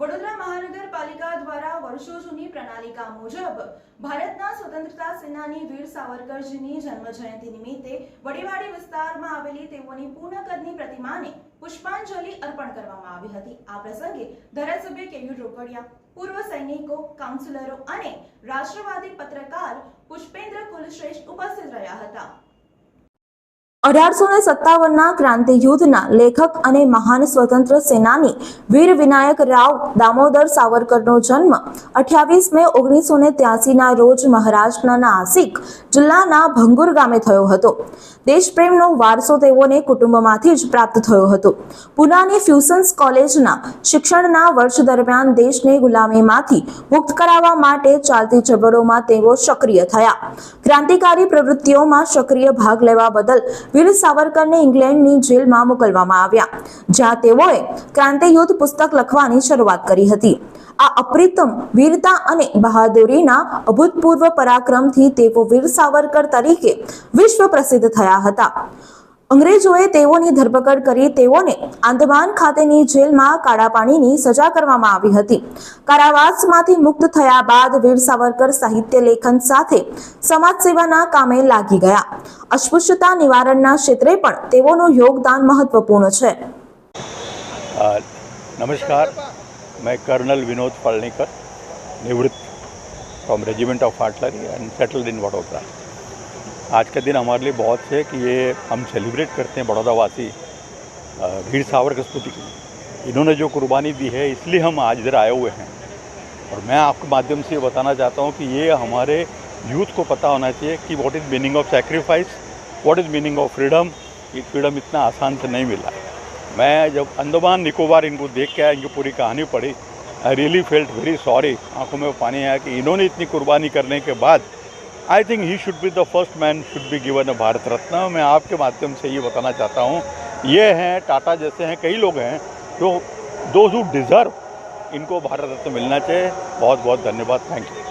વડોદરા મહાનગરપાલિકા દ્વારા વર્ષો જૂની પ્રણાલિકા મુજબ ભારતના સ્વતંત્રતા સેનાની વીર સાવરકરજીની જન્મ જયંતિ નિમિત્તે વડીવાડી વિસ્તારમાં આવેલી તેઓની પૂર્ણ કદની પ્રતિમાને પુષ્પાંજલિ અર્પણ કરવામાં આવી હતી. આ પ્રસંગે ધારાસભ્ય કેયુર રોકડિયા, પૂર્વ સૈનિકો, કાઉન્સિલરો અને રાષ્ટ્રવાદી પત્રકાર પુષ્પેન્દ્ર કુલશ્રેષ્ઠ ઉપસ્થિત રહ્યા હતા. ભંગુર ગામે થયો હતો. દેશપ્રેમનો વારસો તેઓને કુટુંબમાંથી જ પ્રાપ્ત થયો હતો. પુનાની ફ્યુસન્સ કોલેજના શિક્ષણના વર્ષ દરમિયાન દેશને ગુલામીમાંથી મુક્ત કરાવવા માટે ચાલતી ચળવળોમાં તેઓ સક્રિય થયા. ક્રાંતિકારી પ્રવૃત્તિઓમાં સક્રિય ભાગ લેવા બદલ વીર સાવરકરને ઇંગ્લેન્ડની જેલમાં મોકલવામાં આવ્યા. જ્યાં તેઓએ ક્રાંતિયુદ્ધ પુસ્તક લખવાની શરૂઆત કરી હતી. આ અપ્રિતમ વીરતા અને બહાદુરીના અભૂતપૂર્વ પરાક્રમથી તેઓ વીર સાવરકર તરીકે વિશ્વ પ્રસિદ્ધ થયા હતા. અંગ્રેજોએ તેઓની ધરપકડ કરી તેઓને આંદમાન ખાતેની જેલમાં કાળા પાણીની સજા કરવામાં આવી હતી. કારાવાસમાંથી મુક્ત થયા બાદ વીર સાવરકર સાહિત્ય લેખન સાથે સમાજ સેવાના કામે લાગી ગયા. અસ્પૃશ્યતા નિવારણના ક્ષેત્રે પણ તેઓનું યોગદાન મહત્વપૂર્ણ છે. નમસ્કાર. મેં કર્નલ વિનોદ પાલણીકર નિવૃત્ત from regiment of artillery and settled in Vadodara आज का दिन हमारे लिए बहुत है कि ये हम सेलिब्रेट करते हैं बड़ौदावासी वीर सावरकर स्मृति की इन्होंने जो कुर्बानी दी है, इसलिए हम आज इधर आए हुए हैं। और मैं आपके माध्यम से ये बताना चाहता हूँ कि ये हमारे यूथ को पता होना चाहिए कि what is meaning of sacrifice what is meaning of freedom ये फ्रीडम इतना आसान से नहीं मिला। मैं जब अंडमान निकोबार इनको देख के आया, इनकी पूरी कहानी पढ़ी I really felt very sorry आँखों में पानी आया कि इन्होंने इतनी कुर्बानी करने के बाद I think he should be the first man should be given a Bharat Ratna मैं आपके माध्यम से ये बताना चाहता हूँ। ये हैं, टाटा जैसे हैं, कई लोग हैं जो दो डिज़र्व इनको भारत रत्न मिलना चाहिए। बहुत बहुत धन्यवाद। Thank you